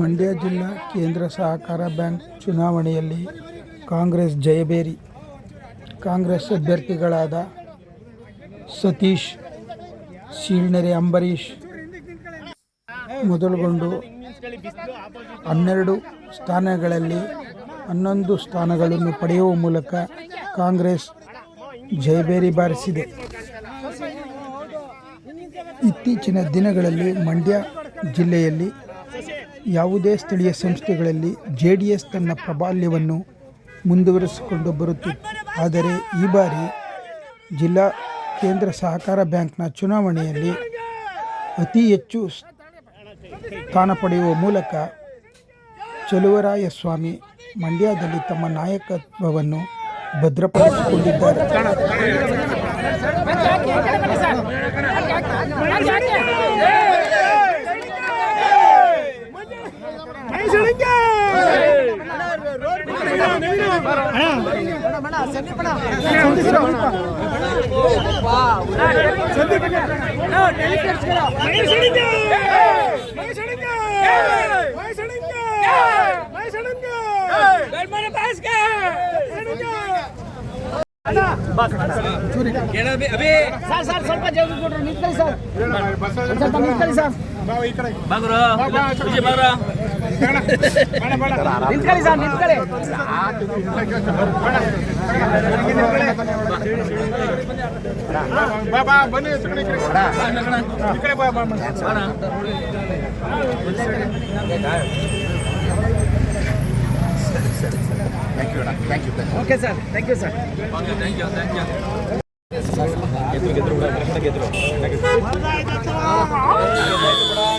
ಮಂಡ್ಯ ಜಿಲ್ಲಾ ಕೇಂದ್ರ ಸಹಕಾರ ಬ್ಯಾಂಕ್ ಚುನಾವಣೆಯಲ್ಲಿ ಕಾಂಗ್ರೆಸ್ ಜಯಬೇರಿ ಕಾಂಗ್ರೆಸ್ ಅಭ್ಯರ್ಥಿಗಳಾದ ಸತೀಶ್, ಶೀಳ್ನೆರೆ ಅಂಬರೀಷ್ ಮೊದಲುಗೊಂಡು ಹನ್ನೆರಡು ಸ್ಥಾನಗಳಲ್ಲಿ ಹನ್ನೊಂದು ಸ್ಥಾನಗಳನ್ನು ಪಡೆಯುವ ಮೂಲಕ ಕಾಂಗ್ರೆಸ್ ಜಯಬೇರಿ ಬಾರಿಸಿದೆ. ಇತ್ತೀಚಿನ ದಿನಗಳಲ್ಲಿ ಮಂಡ್ಯ ಜಿಲ್ಲೆಯಲ್ಲಿ ಯಾವುದೇ ಸ್ಥಳೀಯ ಸಂಸ್ಥೆಗಳಲ್ಲಿ ಜೆ ಡಿ ಎಸ್ ತನ್ನ ಪ್ರಾಬಲ್ಯವನ್ನು ಮುಂದುವರಿಸಿಕೊಂಡು ಬರುತ್ತಿತ್ತು ಆದರೆ ಈ ಬಾರಿ ಜಿಲ್ಲಾ ಕೇಂದ್ರ ಸಹಕಾರ ಬ್ಯಾಂಕ್ನ ಚುನಾವಣೆಯಲ್ಲಿ ಅತಿ ಹೆಚ್ಚು ಸ್ಥಾನ ಪಡೆಯುವ ಮೂಲಕ ಚಲುವರಾಯಸ್ವಾಮಿ ಮಂಡ್ಯದಲ್ಲಿ ತಮ್ಮ ನಾಯಕತ್ವವನ್ನು ಭದ್ರಪಡಿಸಿಕೊಂಡಿದ್ದಾರೆ ಸರ್ ಸರ್ ಸ್ವಲ್ಪ ಜಲ್ದಿ ಕೊಡ್ರಿ ನಿಂತ್ಕೊಳ್ಳಿ ಸರ್. ಸ್ವಲ್ಪ ನಿಂತ್ಕೊಳ್ಳಿ ಸರ್. ನಿಂತ್ಕೊಳ್ಳಿ ಸರ್ ನಿಂತ್ಕೊಳ್ಳಿ. Okay sir? Thank you sir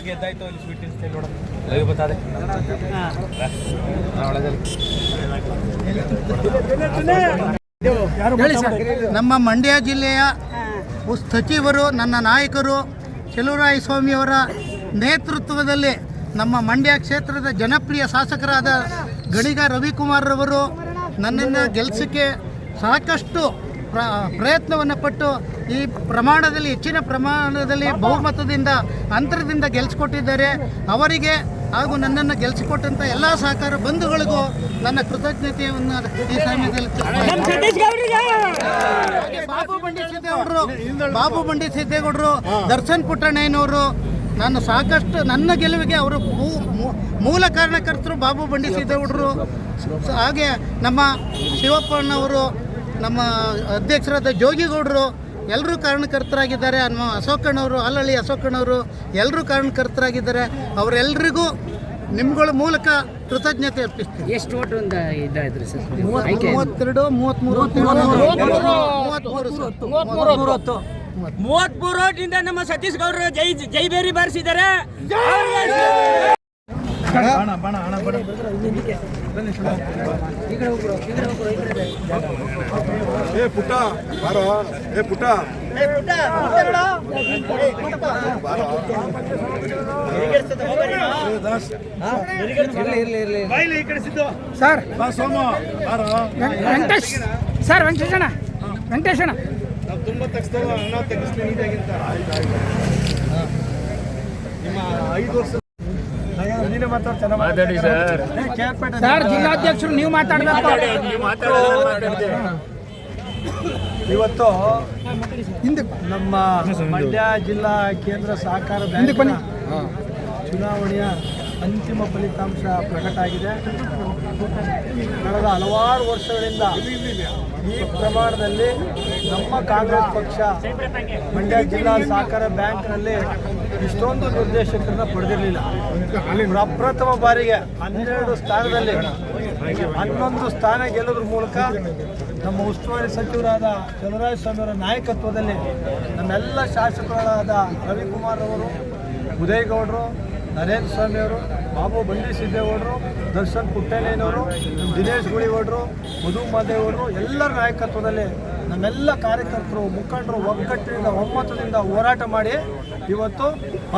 ಗೆದ್ದಾಯ್ತು ಇಲ್ಲಿ ಸ್ವೀಟ್ ಸ್ಟೈಲ್ ಬತ್ತಾದೆ. ನಮ್ಮ ಮಂಡ್ಯ ಜಿಲ್ಲೆಯ ಸಚಿವರು, ನನ್ನ ನಾಯಕರು, ಚೆಲುವರಾಯ ಸ್ವಾಮಿಯವರ ನೇತೃತ್ವದಲ್ಲಿ ನಮ್ಮ ಮಂಡ್ಯ ಕ್ಷೇತ್ರದ ಜನಪ್ರಿಯ ಶಾಸಕರಾದ ಗಣಿಗ ರವಿಕುಮಾರ್ರವರು ನನ್ನನ್ನು ಗೆಲ್ಲಿಸಕ್ಕೆ ಸಾಕಷ್ಟು ಪ್ರ ಪ್ರಯತ್ನವನ್ನು ಪಟ್ಟು ಈ ಪ್ರಮಾಣದಲ್ಲಿ, ಹೆಚ್ಚಿನ ಪ್ರಮಾಣದಲ್ಲಿ ಬಹುಮತದಿಂದ, ಅಂತರದಿಂದ ಗೆಲ್ಲಿಸ್ಕೊಟ್ಟಿದ್ದಾರೆ ಅವರಿಗೆ ಹಾಗೂ ನನ್ನನ್ನು ಗೆಲ್ಲಿಸಿಕೊಟ್ಟಂಥ ಎಲ್ಲ ಸಹಕಾರ ಬಂಧುಗಳಿಗೂ ನನ್ನ ಕೃತಜ್ಞತೆಯನ್ನು ಈ ಸಮಯದಲ್ಲಿ ಬಾಬು ಬಂಡಿ ಸಿದ್ದೇಗೌಡರು ಬಾಬು ಬಂಡಿ ಸಿದ್ದೇಗೌಡರು ದರ್ಶನ್ ಪುಟ್ಟಣ್ಣಯ್ಯನವರು ನಾನು ಸಾಕಷ್ಟು ನನ್ನ ಗೆಲುವಿಗೆ ಅವರು ಮೂಲ ಕಾರಣಕರ್ತರು ಬಾಬು ಬಂಡಿ ಸಿದ್ದೇಗೌಡರು. ಹಾಗೆ ನಮ್ಮ ಶಿವಪ್ಪಣ್ಣವರು ನಮ್ಮ ಅಧ್ಯಕ್ಷರಾದ ಜೋಗಿಗೌಡರು ಎಲ್ಲರೂ ಕಾರಣಕರ್ತರಾಗಿದ್ದಾರೆ ನಮ್ಮ ಅಶೋಕಣ್ಣವರು ಅಲ್ಲಳ್ಳಿ ಅಶೋಕಣ್ಣವರು ಎಲ್ಲರೂ ಕಾರಣಕರ್ತರಾಗಿದ್ದಾರೆ. ಅವರೆಲ್ಲರಿಗೂ ನಿಮ್ಗಳ ಮೂಲಕ ಕೃತಜ್ಞತೆ ಅರ್ಪಿಸ್ತೀವಿ ಎಷ್ಟು ಓಟ್ ಒಂದು ಇದಾಯ್ತು ಸರ್? ಮೂರು ಮೂವತ್ತೆರಡು ಮೂವತ್ತ್ಮೂರು. ಮೂವತ್ತ್ಮೂರು ಮೂವತ್ಮೂರು ಓಟಿಂದ ನಮ್ಮ ಸತೀಶ್ ಗೌಡರು ಜೈ ಜೈಬೇರಿ ಬಾರಿಸಿದ್ದಾರೆ. ಏ ಪುಟ್ಟ ಬಾರೋ. ಏ ಪುಟ್ಟ. ಸರ್ ಬಾ ಸೋಮ ಬಾರೋ. ವೆಂಕಟೇಶ್. ಸರ್ ವೆಂಕಟೇಶಣ್ಣ ಅಣ್ಣ. ನಾವು ತುಂಬ ತೆಗಿಸ್ತೇವೆ ನೀಟಾಗಿಂತ ನಿಮ್ಮ ಐದು ವರ್ಷ ಮಾತಾಡಿ ಸರ್. ಸರ್ ಜಿಲ್ಲಾಧ್ಯಕ್ಷರು ನೀವು ಮಾತಾಡಬೇಕು. ಇವತ್ತು ಹಿಂದೆ ನಮ್ಮ ಮಂಡ್ಯ ಜಿಲ್ಲಾ ಕೇಂದ್ರ ಸಹಕಾರ ಬ್ಯಾಂಕ್ ಚುನಾವಣೆಯ ಅಂತಿಮ ಫಲಿತಾಂಶ ಪ್ರಕಟ ಆಗಿದೆ. ಕಳೆದ ಹಲವಾರು ವರ್ಷಗಳಿಂದ ಈ ಪ್ರಮಾಣದಲ್ಲಿ ನಮ್ಮ ಕಾಂಗ್ರೆಸ್ ಪಕ್ಷ ಮಂಡ್ಯ ಜಿಲ್ಲಾ ಸಹಕಾರ ಬ್ಯಾಂಕ್ನಲ್ಲಿ ಇಷ್ಟೊಂದು ನಿರ್ದೇಶಕರನ್ನ ಪಡೆದಿರಲಿಲ್ಲ. ಪ್ರಪ್ರಥಮ ಬಾರಿಗೆ ಹನ್ನೆರಡು ಸ್ಥಾನದಲ್ಲಿ ಹನ್ನೊಂದು ಸ್ಥಾನ ಗೆಲ್ಲೋದ್ರ ಮೂಲಕ ನಮ್ಮ ಉಸ್ತುವಾರಿ ಸಚಿವರಾದ ಚಲರಾಯ ಸ್ವಾಮಿಯವರ ನಾಯಕತ್ವದಲ್ಲಿ ನಮ್ಮೆಲ್ಲ ಶಾಸಕರಾದ ರವಿಕುಮಾರ್ ಅವರು, ಉದಯಗೌಡರು ನರೇಂದ್ರ ಸ್ವಾಮಿ ಅವರು, ಬಾಬು ಬಂಡಿ ಸಿದ್ದೇಗೌಡರು ದರ್ಶನ್ ಪುಟ್ಟಣ್ಣಯ್ಯನವರು ದಿನೇಶ್ ಗುಳಿಗೌಡರು ಮಧು ಮಾದೇವರು ಎಲ್ಲರ ನಾಯಕತ್ವದಲ್ಲಿ ನಮ್ಮೆಲ್ಲ ಕಾರ್ಯಕರ್ತರು, ಮುಖಂಡರು, ಒಗ್ಗಟ್ಟಿನಿಂದ, ಒಮ್ಮತದಿಂದ ಹೋರಾಟ ಮಾಡಿ ಇವತ್ತು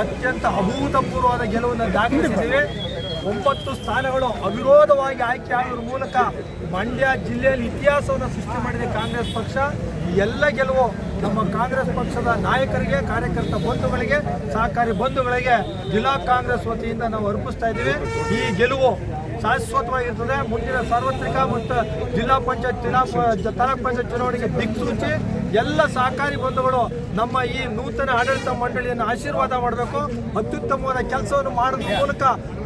ಅತ್ಯಂತ ಅಭೂತಪೂರ್ವವಾದ ಗೆಲುವನ್ನು ದಾಖಲಿಸಿದ್ದೀವಿ. ಒಂಬತ್ತು ಸ್ಥಾನಗಳು ಅವಿರೋಧವಾಗಿ ಆಯ್ಕೆ ಆಗೋದ್ರ ಮೂಲಕ ಮಂಡ್ಯ ಜಿಲ್ಲೆಯಲ್ಲಿ ಇತಿಹಾಸವನ್ನು ಸೃಷ್ಟಿ ಮಾಡಿದೆ ಕಾಂಗ್ರೆಸ್ ಪಕ್ಷ. ಎಲ್ಲ ಗೆಲುವು ನಮ್ಮ ಕಾಂಗ್ರೆಸ್ ಪಕ್ಷದ ನಾಯಕರಿಗೆ, ಕಾರ್ಯಕರ್ತ ಬಂಧುಗಳಿಗೆ, ಸಹಕಾರಿ ಬಂಧುಗಳಿಗೆ ಜಿಲ್ಲಾ ಕಾಂಗ್ರೆಸ್ ವತಿಯಿಂದ ನಾವು ಅರ್ಪಿಸ್ತಾ ಇದ್ದೀವಿ. ಈ ಗೆಲುವು ಶಾಶ್ವತವಾಗಿರ್ತದೆ. ಮುಂದಿನ ಸಾರ್ವತ್ರಿಕ ಮತ್ತು ಜಿಲ್ಲಾ ಪಂಚಾಯತ್ ಜಿಲ್ಲಾ ತಾಲೂಕ್ ಪಂಚಾಯತ್ ಚುನಾವಣೆಗೆ ದಿಕ್ಸೂಚಿ. ಎಲ್ಲ ಸಹಕಾರಿ ಬಂಧುಗಳು ನಮ್ಮ ಈ ನೂತನ ಆಡಳಿತ ಮಂಡಳಿಯನ್ನು ಆಶೀರ್ವಾದ ಮಾಡಬೇಕು. ಅತ್ಯುತ್ತಮವಾದ ಕೆಲಸವನ್ನು ಮಾಡೋದ್ರ ಮೂಲಕ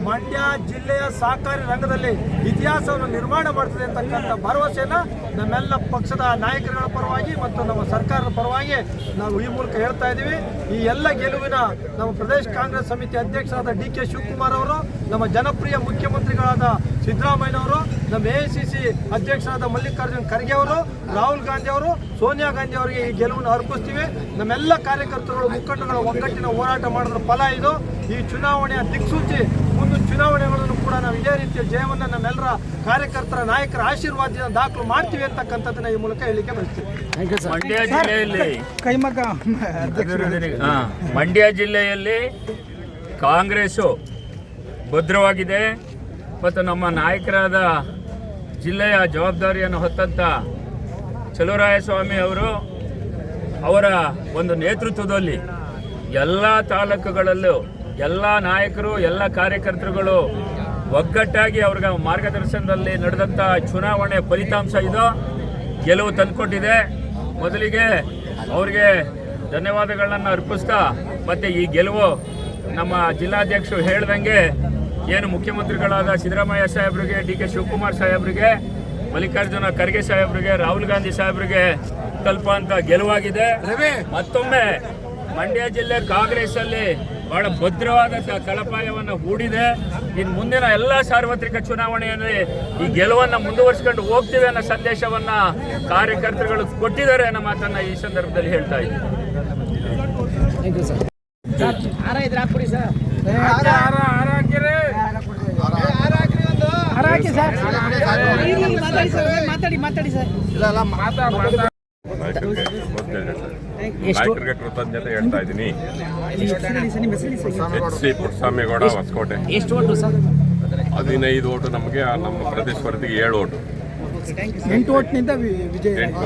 ಮಂಡ್ಯ ಜಿಲ್ಲೆಯ ಸಹಕಾರಿ ರಂಗದಲ್ಲಿ ಇತಿಹಾಸವನ್ನು ನಿರ್ಮಾಣ ಮಾಡ್ತದೆ ಅಂತಕ್ಕಂಥ ಭರವಸೆಯನ್ನು ನಮ್ಮೆಲ್ಲ ಪಕ್ಷದ ನಾಯಕರುಗಳ ಪರವಾಗಿ ಮತ್ತು ನಮ್ಮ ಸರ್ಕಾರದ ಪರವಾಗಿ ನಾವು ಈ ಮೂಲಕ ಹೇಳ್ತಾ ಇದ್ದೀವಿ. ಈ ಎಲ್ಲ ಗೆಲುವಿನ ನಮ್ಮ ಪ್ರದೇಶ ಕಾಂಗ್ರೆಸ್ ಸಮಿತಿ ಅಧ್ಯಕ್ಷರಾದ ಡಿ ಕೆ ಶಿವಕುಮಾರ್ ಅವರು, ನಮ್ಮ ಜನಪ್ರಿಯ ಮುಖ್ಯಮಂತ್ರಿಗಳಾದ ಸಿದ್ದರಾಮಯ್ಯನವರು, ನಮ್ಮ ಎ ಸಿ ಸಿ ಅಧ್ಯಕ್ಷರಾದ ಮಲ್ಲಿಕಾರ್ಜುನ್ ಖರ್ಗೆ ಅವರು, ರಾಹುಲ್ ಗಾಂಧಿ ಅವರು ಸೋನಿಯಾ ಗಾಂಧಿ ಅವರಿಗೆ ಈ ಗೆಲುವನ್ನು ಅರ್ಪಿಸ್ತೀವಿ. ನಮ್ಮೆಲ್ಲ ಕಾರ್ಯಕರ್ತರುಗಳು ಮುಖಂಡಗಳ ಒಗ್ಗಟ್ಟಿನ ಹೋರಾಟ ಮಾಡಿದ್ರ. ಫಲ ಇದು. ಈ ಚುನಾವಣೆಯ ದಿಕ್ಸೂಚಿ ಮುಂದೆ ಚುನಾವಣೆಗಳನ್ನು ಕೂಡ ನಾವು ಇದೇ ರೀತಿಯ ಜಯವನ್ನು ನಮ್ಮೆಲ್ಲರ ಕಾರ್ಯಕರ್ತರ ನಾಯಕರ ಆಶೀರ್ವಾದದಿಂದ ದಾಖಲು ಮಾಡ್ತೀವಿ ಅಂತಕ್ಕಂಥದ್ದನ್ನ ಈ ಮೂಲಕ ಹೇಳಿಕೆ ಬಯಸ್ತೀವಿ. ಮಂಡ್ಯ ಜಿಲ್ಲೆಯಲ್ಲಿ ಕೈಮಗ್ಗ ಹಾ, ಮಂಡ್ಯ ಜಿಲ್ಲೆಯಲ್ಲಿ ಕಾಂಗ್ರೆಸ್ಸು ಭದ್ರವಾಗಿದೆ. ಮತ್ತು ನಮ್ಮ ನಾಯಕರಾದ ಜಿಲ್ಲೆಯ ಜವಾಬ್ದಾರಿಯನ್ನು ಹೊತ್ತಂತ ಚಲುವರಾಯಸ್ವಾಮಿ ಅವರು ಅವರ ಒಂದು ನೇತೃತ್ವದಲ್ಲಿ ಎಲ್ಲ ತಾಲೂಕುಗಳಲ್ಲೂ ಎಲ್ಲ ನಾಯಕರು, ಎಲ್ಲ ಕಾರ್ಯಕರ್ತರುಗಳು ಒಗ್ಗಟ್ಟಾಗಿ ಅವ್ರಿಗೆ ಮಾರ್ಗದರ್ಶನದಲ್ಲಿ ನಡೆದಂಥ ಚುನಾವಣೆ ಫಲಿತಾಂಶ ಇದು. ಗೆಲುವು ತಂದುಕೊಟ್ಟಿದೆ. ಮೊದಲಿಗೆ ಅವ್ರಿಗೆ ಧನ್ಯವಾದಗಳನ್ನು ಅರ್ಪಿಸ್ತಾ, ಮತ್ತು ಈ ಗೆಲುವು ನಮ್ಮ ಜಿಲ್ಲಾಧ್ಯಕ್ಷರು ಹೇಳ್ದಂಗೆ ಏನು ಮುಖ್ಯಮಂತ್ರಿಗಳಾದ ಸಿದ್ದರಾಮಯ್ಯ ಸಾಹೇಬ್ರಿಗೆ, ಡಿ ಕೆ ಶಿವಕುಮಾರ್ ಸಾಹೇಬ್ರಿಗೆ ಮಲ್ಲಿಕಾರ್ಜುನ ಖರ್ಗೆ ಸಾಹೇಬ್ರಿಗೆ ರಾಹುಲ್ ಗಾಂಧಿ ಸಾಹೇಬ್ರಿಗೆ ತಲುಪುವಂತ ಗೆಲುವಾಗಿದೆ. ಮತ್ತೊಮ್ಮೆ ಮಂಡ್ಯ ಜಿಲ್ಲೆ ಕಾಂಗ್ರೆಸ್ ಅಲ್ಲಿ ಬಹಳ ಭದ್ರವಾದ ತಳಪಾಯವನ್ನು ಹೂಡಿದೆ. ಇನ್ನು ಮುಂದಿನ ಎಲ್ಲ ಸಾರ್ವತ್ರಿಕ ಚುನಾವಣೆಯಲ್ಲಿ ಈ ಗೆಲುವನ್ನ ಮುಂದುವರಿಸಿಕೊಂಡು ಹೋಗ್ತೀವಿ ಅನ್ನೋ ಸಂದೇಶವನ್ನ ಕಾರ್ಯಕರ್ತರುಗಳು ಕೊಟ್ಟಿದ್ದಾರೆ ಅನ್ನೋ ಮಾತನ್ನ ಈ ಸಂದರ್ಭದಲ್ಲಿ ಹೇಳ್ತಾ ಇದ್ದೀನಿ ಹರಾಕಿ ಸರ್ ಮಾತಾಡಿ ಸರ್. ಮಾತಾಡಿ ಮಾತಾಡಿ ಸರ್. ನಾಯಕರಿಗೆ ಕೃತಜ್ಞತೆ ಹೇಳ್ತಾ ಇದ್ದೀನಿ. H C Puttaswamygowda Hosakote. ಎಷ್ಟು ಓಟು ಸರ್? ಹದಿನೈದು ಓಟು ನಮಗೆ ನಮ್ಮ ಪ್ರತಿಸ್ಪರ್ಧಿಗೆ ಏಳು ಓಟು. ಎಂಟು ಓಟ್ನಿಂದ ವಿಜಯ ಎಂಟು